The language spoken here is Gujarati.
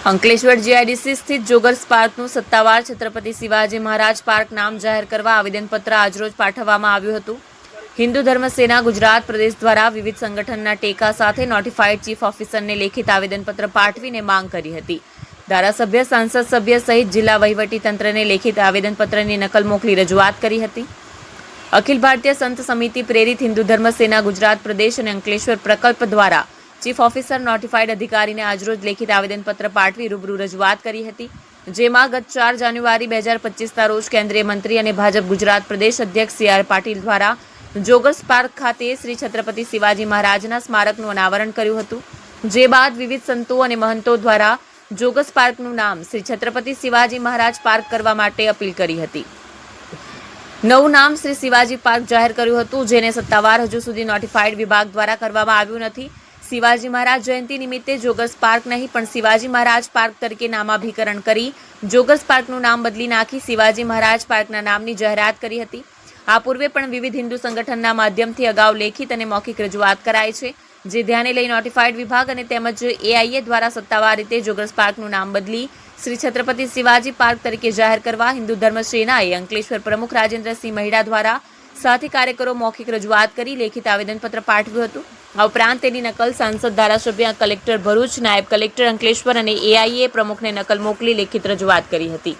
અંકલેશ્વર જીઆઈડીસી સ્થિત જોગર્સ પાર્કનું સત્તાવાર છત્રપતિ શિવાજી મહારાજ પાર્ક નામ જાહેર કરવા આવેદનપત્ર આજરોજ પાઠવવામાં આવ્યું હતું. હિન્દુ ધર્મ સેના ગુજરાત પ્રદેશ દ્વારા વિવિધ સંગઠનના ટેકા સાથે નોટિફાઈડ ચીફ ઓફિસરને લેખિત આવેદનપત્ર પાઠવીને માંગ કરી હતી. ધારાસભ્ય, સાંસદ સભ્ય સહિત જિલ્લા વહીવટી તંત્રને લેખિત આવેદનપત્રની નકલ મોકલી રજૂઆત કરી હતી. અખિલ ભારતીય સંત સમિતિ પ્રેરિત હિન્દુ ધર્મ સેના ગુજરાત પ્રદેશ અને અંકલેશ્વર પ્રકલ્પ દ્વારા ચીફ ઓફિસર નોટિફાઈડ અધિકારીને આજરોજ લેખિત આવેદનપત્ર પાઠવી રૂબરૂ રજૂઆત કરી હતી. જેમાં ગત ચાર જાન્યુઆરી બે હજાર પચીસના રોજ કેન્દ્રીય મંત્રી અને ભાજપ ગુજરાત પ્રદેશ અધ્યક્ષ સી આર પાટીલ દ્વારા જોગર્સ પાર્ક ખાતે શ્રી છત્રપતિ શિવાજી મહારાજના સ્મારકનું અનાવરણ કર્યું હતું. જે બાદ વિવિધ સંતો અને મહંતો દ્વારા જોગસ પાર્કનું નામ શ્રી છત્રપતિ શિવાજી મહારાજ પાર્ક કરવા માટે અપીલ કરી હતી. નવું નામ શ્રી શિવાજી પાર્ક જાહેર કર્યું હતું, જેને સત્તાવાર હજુ સુધી નોટિફાઈડ વિભાગ દ્વારા કરવામાં આવ્યું નથી. શિવાજી મહારાજ જયંતિ નિમિત્તે જોગર્સ પાર્ક નહીં, પણ શિવાજી મહારાજ પાર્ક તરીકે નામાભિકરણ કરી જોગર્સ પાર્કનું નામ બદલી નાખી શિવાજી મહારાજ પાર્કના નામની જાહેરાત કરી હતી. આ પૂર્વે પણ વિવિધ હિન્દુ સંગઠનના માધ્યમથી અગાઉ લેખિત અને મૌખિક રજૂઆત કરાઈ છે, જે ધ્યાને લઈ નોટિફાઈડ વિભાગ અને તેમજ એઆઈએ દ્વારા સત્તાવાર રીતે જોગર્સ પાર્કનું નામ બદલી શ્રી છત્રપતિ શિવાજી પાર્ક તરીકે જાહેર કરવા હિન્દુ ધર્મ સેનાએ અંકલેશ્વર પ્રમુખ રાજેન્દ્રસિંહ મહિડા દ્વારા સાથી કાર્યકરો મૌખિક રજૂઆત કરી લેખિત આવેદનપત્ર પાઠવ્યું હતું. આ ઉપરાંત તેની નકલ સાંસદ ધારાસભ્ય કલેક્ટર ભરૂચ નાયબ કલેક્ટર અંકલેશ્વર અને એઆઈએ પ્રમુખને નકલ મોકલી લેખિત રજૂઆત કરી હતી.